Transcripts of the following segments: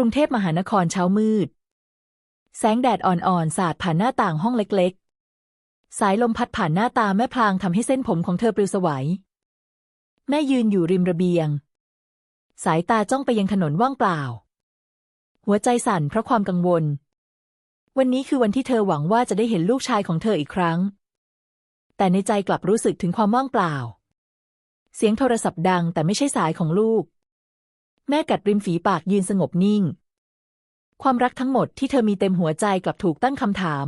กรุงเทพมหานครเช้ามืด แสงแดดอ่อนๆ สาดผ่านหน้าต่างห้องเล็กๆ สายลมพัดผ่านหน้าตาแม่พลางทำให้เส้นผมของเธอปลิวสวัย แม่ยืนอยู่ริมระเบียง สายตาจ้องไปยังถนนว่างเปล่า หัวใจสั่นเพราะความกังวล วันนี้คือวันที่เธอหวังว่าจะได้เห็นลูกชายของเธออีกครั้ง แต่ในใจกลับรู้สึกถึงความว่างเปล่า เสียงโทรศัพท์ดังแต่ไม่ใช่สายของลูก แม่กัดริมฝีปากยืนสงบนิ่ง ความรักทั้งหมดที่เธอมีเต็มหัวใจกลับถูกตั้งคำถาม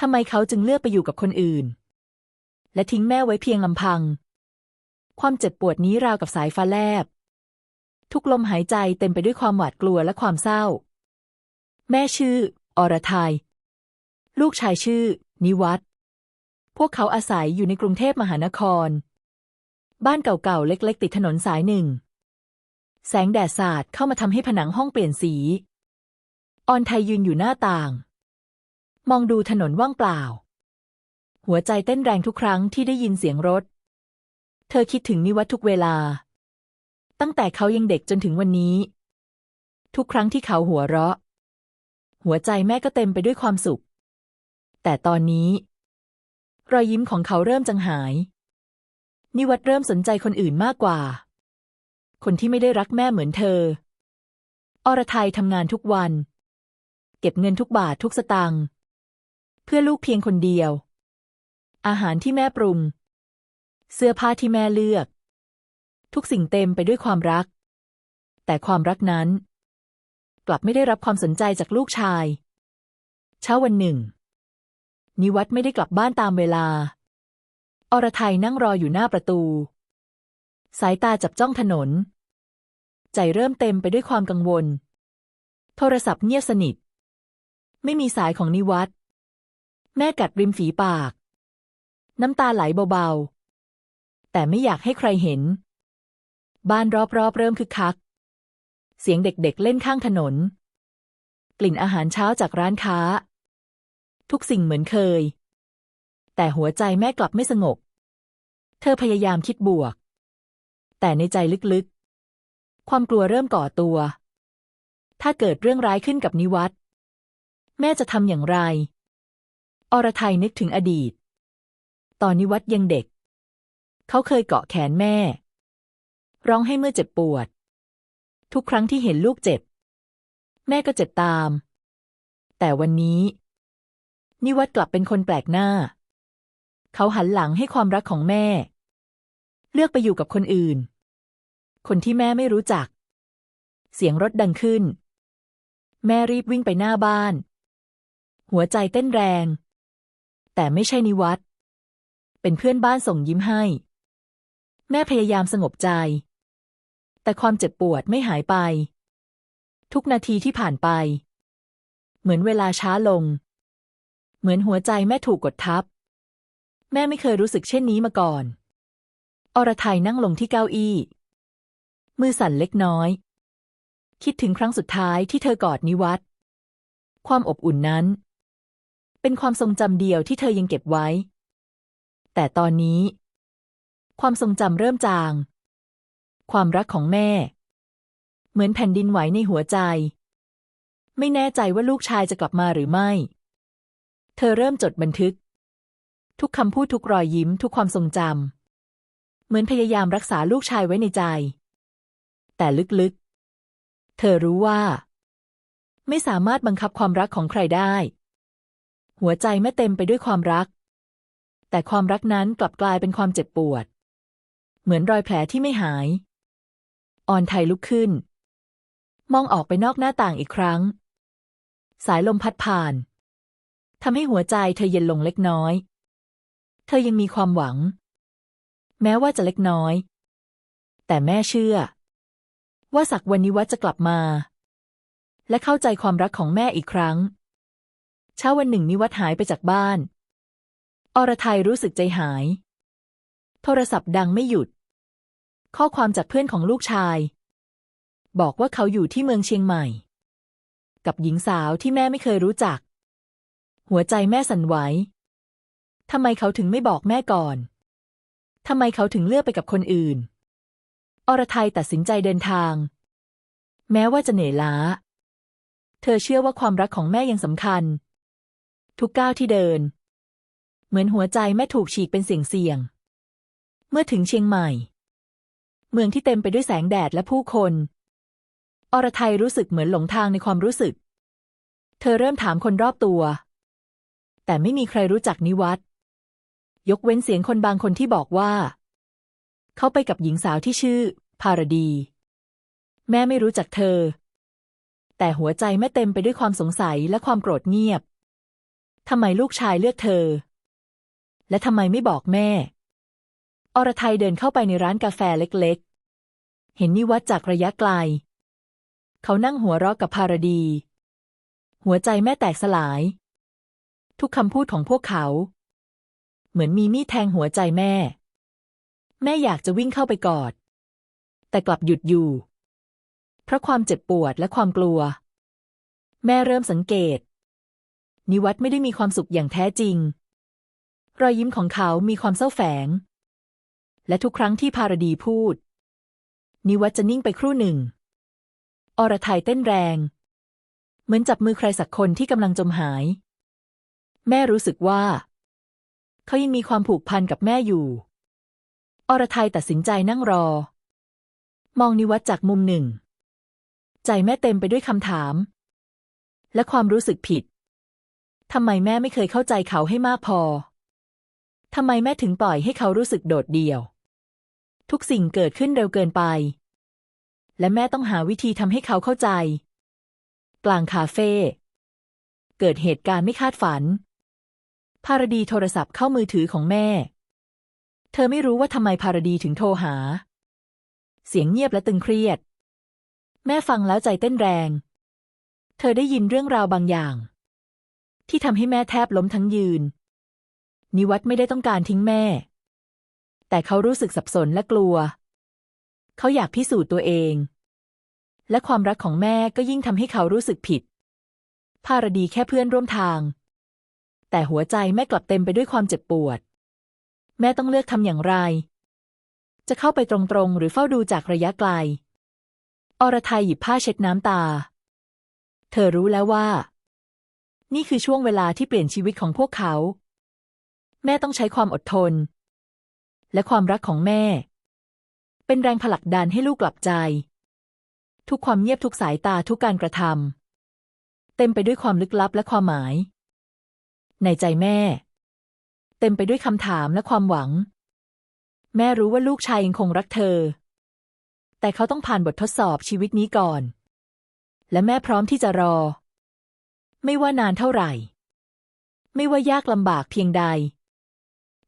ทำไมเขาจึงเลือกไปอยู่กับคนอื่น และทิ้งแม่ไว้เพียงลำพัง ความเจ็บปวดนี้ราวกับสายฟ้าแลบ ทุกลมหายใจเต็มไปด้วยความหวาดกลัวและความเศร้า แม่ชื่อ อรทัยลูกชายชื่อ นิวัตพวกเขาอาศัยอยู่ในกรุงเทพมหานคร บ้านเก่าๆเล็ก ๆ ติดถนนสายหนึ่ง แสงแดดสาดเข้ามาทำให้ผนังห้องเปลี่ยนสี ออนไทยยืนอยู่หน้าต่าง มองดูถนนว่างเปล่า หัวใจเต้นแรงทุกครั้งที่ได้ยินเสียงรถ เธอคิดถึงนิวัตทุกเวลา ตั้งแต่เขายังเด็กจนถึงวันนี้ ทุกครั้งที่เขาหัวเราะ หัวใจแม่ก็เต็มไปด้วยความสุข แต่ตอนนี้ รอยยิ้มของเขาเริ่มจางหาย นิวัตเริ่มสนใจคนอื่นมากกว่า คนที่ไม่ได้รักแม่เหมือนเธอ อรไทยทำงานทุกวัน เก็บเงินทุกบาททุกสตางค์เพื่อลูกเพียงคนเดียว อาหารที่แม่ปรุง เสื้อผ้าที่แม่เลือก ทุกสิ่งเต็มไปด้วยความรัก แต่ความรักนั้น กลับไม่ได้รับความสนใจจากลูกชาย เช้าวันหนึ่ง นิวัตไม่ได้กลับบ้านตามเวลา อรไทยนั่งรออยู่หน้าประตู สายตาจับจ้องถนน ใจเริ่มเต็มไปด้วยความกังวล โทรศัพท์เงียบสนิท ไม่มีสายของนิวัตแม่กัดริมฝีปาก น้ำตาไหลเบาๆ แต่ไม่อยากให้ใครเห็น บ้านรอบๆ เริ่มคึกคัก เสียงเด็กๆเล่นข้างถนน กลิ่นอาหารเช้าจากร้านค้า ทุกสิ่งเหมือนเคย แต่หัวใจแม่กลับไม่สงบ เธอพยายามคิดบวก แต่ในใจลึกๆ ความกลัวเริ่มก่อตัว ถ้าเกิดเรื่องร้ายขึ้นกับนิวัตแม่จะทำอย่างไร อรไทยนึกถึงอดีต ตอนนิวัตยังเด็ก เขาเคยเกาะแขนแม่ ร้องให้เมื่อเจ็บปวด ทุกครั้งที่เห็นลูกเจ็บ แม่ก็เจ็บตาม แต่วันนี้ นิวัตกลับเป็นคนแปลกหน้า เขาหันหลังให้ความรักของแม่ เลือกไปอยู่กับคนอื่น คนที่แม่ไม่รู้จัก เสียงรถดังขึ้น แม่รีบวิ่งไปหน้าบ้าน หัวใจเต้นแรง แต่ไม่ใช่นิวัตเป็นเพื่อนบ้านส่งยิ้มให้ แม่พยายามสงบใจ แต่ความเจ็บปวดไม่หายไป ทุกนาทีที่ผ่านไป เหมือนเวลาช้าลง เหมือนหัวใจแม่ถูกกดทับ แม่ไม่เคยรู้สึกเช่นนี้มาก่อน อรไทยนั่งลงที่เก้าอี้ มือสั่นเล็กน้อย คิดถึงครั้งสุดท้ายที่เธอกอดนิวัตความอบอุ่นนั้น เป็นความทรงจำเดียวที่เธอยังเก็บไว้ แต่ตอนนี้ ความทรงจำเริ่มจาง ความรักของแม่ เหมือนแผ่นดินไหวในหัวใจ ไม่แน่ใจว่าลูกชายจะกลับมาหรือไม่ เธอเริ่มจดบันทึก ทุกคำพูดทุกรอยยิ้มทุกความทรงจำเหมือนพยายามรักษาลูกชายไว้ในใจ แต่ลึกๆ เธอรู้ว่า ไม่สามารถบังคับความรักของใครได้ หัวใจแม่เต็มไปด้วยความรัก แต่ความรักนั้นกลับกลายเป็นความเจ็บปวด เหมือนรอยแผลที่ไม่หาย ออนไทยลุกขึ้น มองออกไปนอกหน้าต่างอีกครั้ง สายลมพัดผ่านทำให้หัวใจเธอเย็นลงเล็กน้อย เธอยังมีความหวัง แม้ว่าจะเล็กน้อย แต่แม่เชื่อ ว่าสักวันนิวัตจะกลับมา และเข้าใจความรักของแม่อีกครั้ง เช้าวันหนึ่งนิวัตหายไปจากบ้าน อรไทยรู้สึกใจหาย โทรศัพท์ดังไม่หยุด ข้อความจากเพื่อนของลูกชาย บอกว่าเขาอยู่ที่เมืองเชียงใหม่ กับหญิงสาวที่แม่ไม่เคยรู้จัก หัวใจแม่สั่นไหวทำไมเขาถึงไม่บอกแม่ก่อนทำไมเขาถึงเลือกไปกับคนอื่น อรไทยตัดสินใจเดินทาง แม้ว่าจะเหนื่อยล้า เธอเชื่อว่าความรักของแม่ยังสำคัญ ทุกก้าวที่เดิน เหมือนหัวใจแม่ถูกฉีกเป็นเสี่ยงๆเมื่อถึงเชียงใหม่ เมืองที่เต็มไปด้วยแสงแดดและผู้คน อรไทยรู้สึกเหมือนหลงทางในความรู้สึก เธอเริ่มถามคนรอบตัว แต่ไม่มีใครรู้จักนิวัตยกเว้นเสียงคนบางคนที่บอกว่า เขาไปกับหญิงสาวที่ชื่อพารดี แม่ไม่รู้จักเธอ แต่หัวใจแม่เต็มไปด้วยความสงสัยและความโกรธเงียบทำไมลูกชายเลือกเธอ และทำไมไม่บอกแม่ อรไทยเดินเข้าไปในร้านกาแฟเล็กๆ เห็นนิวัตจากระยะไกล เขานั่งหัวเราะกับพารดี หัวใจแม่แตกสลาย ทุกคำพูดของพวกเขา เหมือนมีมีดแทงหัวใจแม่ แม่อยากจะวิ่งเข้าไปกอด แต่กลับหยุดอยู่ เพราะความเจ็บปวดและความกลัว แม่เริ่มสังเกต นิวัตไม่ได้มีความสุขอย่างแท้จริง รอยยิ้มของเขามีความเศร้าแฝง และทุกครั้งที่พารดีพูด นิวัตจะนิ่งไปครู่หนึ่ง อรไทยเต้นแรง เหมือนจับมือใครสักคนที่กำลังจมหาย แม่รู้สึกว่า เขายังมีความผูกพันกับแม่อยู่ อรไทยตัดสินใจนั่งรอ มองนิวัตจากมุมหนึ่ง ใจแม่เต็มไปด้วยคำถาม และความรู้สึกผิดทำไมแม่ไม่เคยเข้าใจเขาให้มากพอทำไมแม่ถึงปล่อยให้เขารู้สึกโดดเดี่ยว ทุกสิ่งเกิดขึ้นเร็วเกินไป และแม่ต้องหาวิธีทำให้เขาเข้าใจ กลางคาเฟ่เกิดเหตุการณ์ไม่คาดฝันพารดีโทรศัพท์เข้ามือถือของแม่ เธอไม่รู้ว่าทำไมพารดีถึงโทรหา เสียงเงียบและตึงเครียด แม่ฟังแล้วใจเต้นแรง เธอได้ยินเรื่องราวบางอย่าง ที่ทำให้แม่แทบล้มทั้งยืน นิวัตไม่ได้ต้องการทิ้งแม่ แต่เขารู้สึกสับสนและกลัว เขาอยากพิสูจน์ตัวเอง และความรักของแม่ก็ยิ่งทำให้เขารู้สึกผิดพารดีแค่เพื่อนร่วมทาง แต่หัวใจแม่กลับเต็มไปด้วยความเจ็บปวด แม่ต้องเลือกทำอย่างไร จะเข้าไปตรงๆ หรือเฝ้าดูจากระยะไกล อรไทยหยิบผ้าเช็ดน้ำตา เธอรู้แล้วว่า นี่คือช่วงเวลาที่เปลี่ยนชีวิตของพวกเขา แม่ต้องใช้ความอดทน และความรักของแม่ เป็นแรงผลักดันให้ลูกกลับใจ ทุกความเงียบทุกสายตาทุกการกระทำเต็มไปด้วยความลึกลับและความหมาย ในใจแม่ เต็มไปด้วยคำถามและความหวัง แม่รู้ว่าลูกชายยังคงรักเธอ แต่เขาต้องผ่านบททดสอบชีวิตนี้ก่อน และแม่พร้อมที่จะรอ ไม่ว่านานเท่าไหร่ ไม่ว่ายากลำบากเพียงใด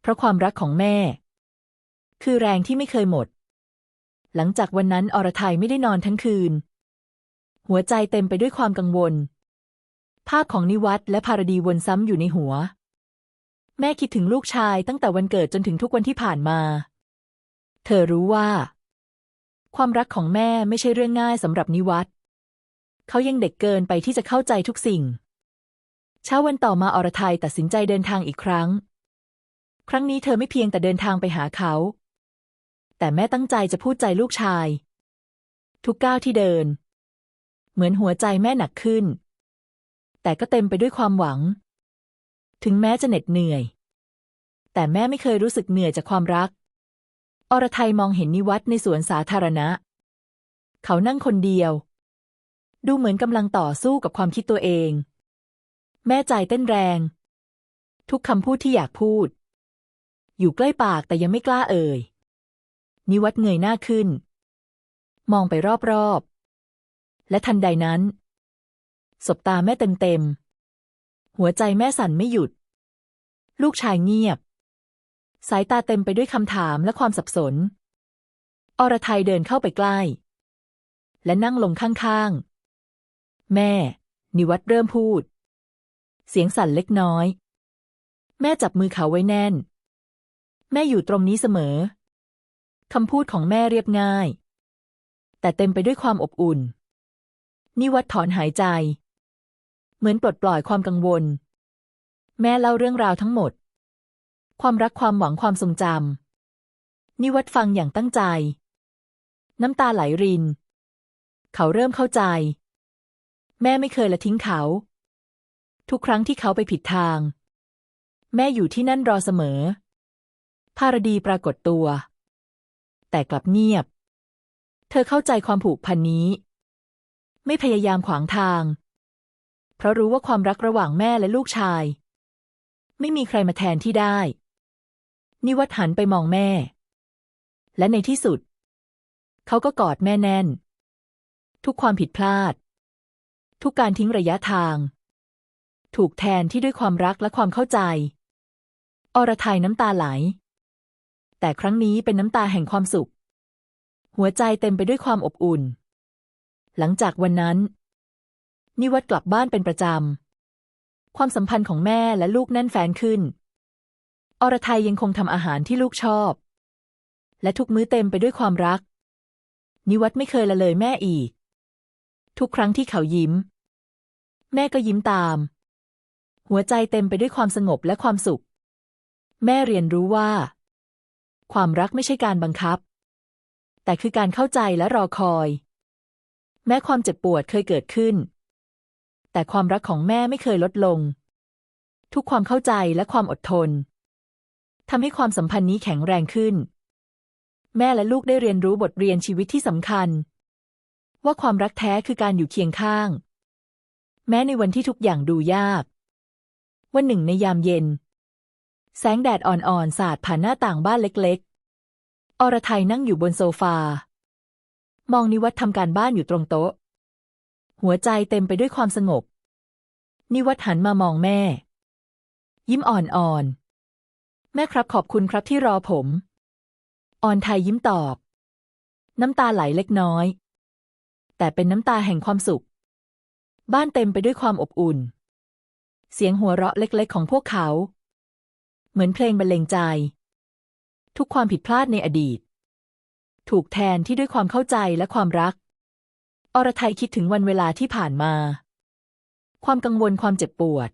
เพราะความรักของแม่ คือแรงที่ไม่เคยหมด หลังจากวันนั้นอรไทยไม่ได้นอนทั้งคืน หัวใจเต็มไปด้วยความกังวลภาพของนิวัตและพารดีวนซ้ำอยู่ในหัว แม่คิดถึงลูกชายตั้งแต่วันเกิดจนถึงทุกวันที่ผ่านมา เธอรู้ว่า ความรักของแม่ไม่ใช่เรื่องง่ายสำหรับนิวัตเขายังเด็กเกินไปที่จะเข้าใจทุกสิ่ง เช้าวันต่อมาอรไทยตัดสินใจเดินทางอีกครั้ง ครั้งนี้เธอไม่เพียงแต่เดินทางไปหาเขา แต่แม่ตั้งใจจะพูดใจลูกชาย ทุกก้าวที่เดิน เหมือนหัวใจแม่หนักขึ้น แต่ก็เต็มไปด้วยความหวัง ถึงแม้จะเหน็ดเหนื่อย แต่แม่ไม่เคยรู้สึกเหนื่อยจากความรัก อรไทยมองเห็นนิวัตในสวนสาธารณะ เขานั่งคนเดียว ดูเหมือนกำลังต่อสู้กับความคิดตัวเอง แม่ใจเต้นแรง ทุกคำพูดที่อยากพูด อยู่ใกล้ปากแต่ยังไม่กล้าเอ่ย นิวัตเงยหน้าขึ้น มองไปรอบๆ และทันใดนั้น สบตาแม่เต็มๆหัวใจแม่สั่นไม่หยุด ลูกชายเงียบ สายตาเต็มไปด้วยคำถามและความสับสน อรไทยเดินเข้าไปใกล้ และนั่งลงข้างๆ แม่ นิวัตเริ่มพูด เสียงสั่นเล็กน้อย แม่จับมือเขาไว้แน่น แม่อยู่ตรงนี้เสมอคำพูดของแม่เรียบง่าย แต่เต็มไปด้วยความอบอุ่น นิวัตถอนหายใจ เหมือนปลดปล่อยความกังวล แม่เล่าเรื่องราวทั้งหมด ความรักความหวังความทรงจำนิวัตฟังอย่างตั้งใจ น้ำตาไหลริน เขาเริ่มเข้าใจ แม่ไม่เคยละทิ้งเขา ทุกครั้งที่เขาไปผิดทาง แม่อยู่ที่นั่นรอเสมอ ภารดีปรากฏตัว แต่กลับเงียบ เธอเข้าใจความผูกพันนี้ ไม่พยายามขวางทาง เพราะรู้ว่าความรักระหว่างแม่และลูกชาย ไม่มีใครมาแทนที่ได้ นิวัฒน์หันไปมองแม่ และในที่สุด เขาก็กอดแม่แน่น ทุกความผิดพลาด ทุกการทิ้งระยะทาง ถูกแทนที่ด้วยความรักและความเข้าใจ อรไทยน้ำตาไหล แต่ครั้งนี้เป็นน้ำตาแห่งความสุข หัวใจเต็มไปด้วยความอบอุ่น หลังจากวันนั้น นิวัฒกลับบ้านเป็นประจำ ความสัมพันธ์ของแม่และลูกแน่นแฟนขึ้น อรไทยยังคงทำอาหารที่ลูกชอบ และทุกมื้อเต็มไปด้วยความรัก นิวัฒน์ไม่เคยละเลยแม่อีก ทุกครั้งที่เขายิ้ม แม่ก็ยิ้มตาม หัวใจเต็มไปด้วยความสงบและความสุข แม่เรียนรู้ว่า ความรักไม่ใช่การบังคับ แต่คือการเข้าใจและรอคอย แม้ความเจ็บปวดเคยเกิดขึ้น แต่ความรักของแม่ไม่เคยลดลง ทุกความเข้าใจและความอดทนทำให้ความสัมพันธ์นี้แข็งแรงขึ้น แม่และลูกได้เรียนรู้บทเรียนชีวิตที่สำคัญ ว่าความรักแท้คือการอยู่เคียงข้าง แม้ในวันที่ทุกอย่างดูยาก วันหนึ่งในยามเย็น แสงแดดอ่อนๆสาดผ่านหน้าต่างบ้านเล็กๆ อรไทยนั่งอยู่บนโซฟา มองนิวัฒน์ทำการบ้านอยู่ตรงโต๊ะ หัวใจเต็มไปด้วยความสงบ นิวัฒน์หันมามองแม่ ยิ้มอ่อนๆ แม่ครับขอบคุณครับที่รอผมออนไทยยิ้มตอบ น้ำตาไหลเล็กน้อย แต่เป็นน้ำตาแห่งความสุข บ้านเต็มไปด้วยความอบอุ่น เสียงหัวเราะเล็กๆ ของพวกเขา เหมือนเพลงบรรเลงใจ ทุกความผิดพลาดในอดีต ถูกแทนที่ด้วยความเข้าใจและความรัก อรไทยคิดถึงวันเวลาที่ผ่านมา ความกังวลความเจ็บปวด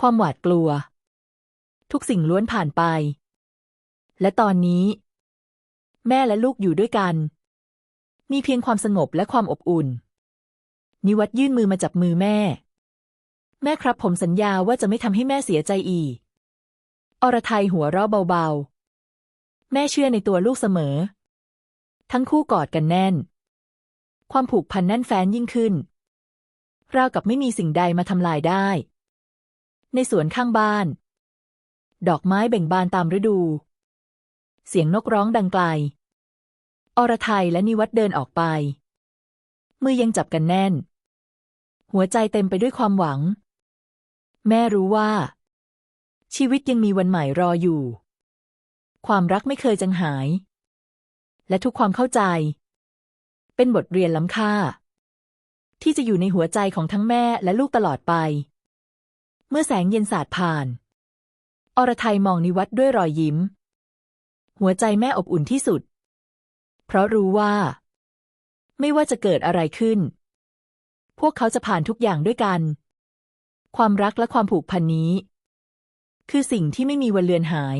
ความหวาดกลัว ทุกสิ่งล้วนผ่านไป และตอนนี้ แม่และลูกอยู่ด้วยกัน มีเพียงความสงบและความอบอุ่น นิวัตยื่นมือมาจับมือแม่ แม่ครับผมสัญญาว่าจะไม่ทำให้แม่เสียใจอีก อรไทยหัวเราะเบาๆ แม่เชื่อในตัวลูกเสมอ ทั้งคู่กอดกันแน่น ความผูกพันแน่นแฟ้นยิ่งขึ้น ราวกับไม่มีสิ่งใดมาทำลายได้ ในสวนข้างบ้าน ดอกไม้เบ่งบานตามฤดู เสียงนกร้องดังไกล อรไทยและนิวัตเดินออกไป มือยังจับกันแน่น หัวใจเต็มไปด้วยความหวัง แม่รู้ว่า ชีวิตยังมีวันใหม่รออยู่ ความรักไม่เคยจางหาย และทุกความเข้าใจ เป็นบทเรียนล้ำค่า ที่จะอยู่ในหัวใจของทั้งแม่และลูกตลอดไป เมื่อแสงเย็นสาดผ่าน อรไทยมองนิวัตด้วยรอยยิ้ม หัวใจแม่อบอุ่นที่สุด เพราะรู้ว่า ไม่ว่าจะเกิดอะไรขึ้น พวกเขาจะผ่านทุกอย่างด้วยกัน ความรักและความผูกพันนี้ คือสิ่งที่ไม่มีวันเลือนหาย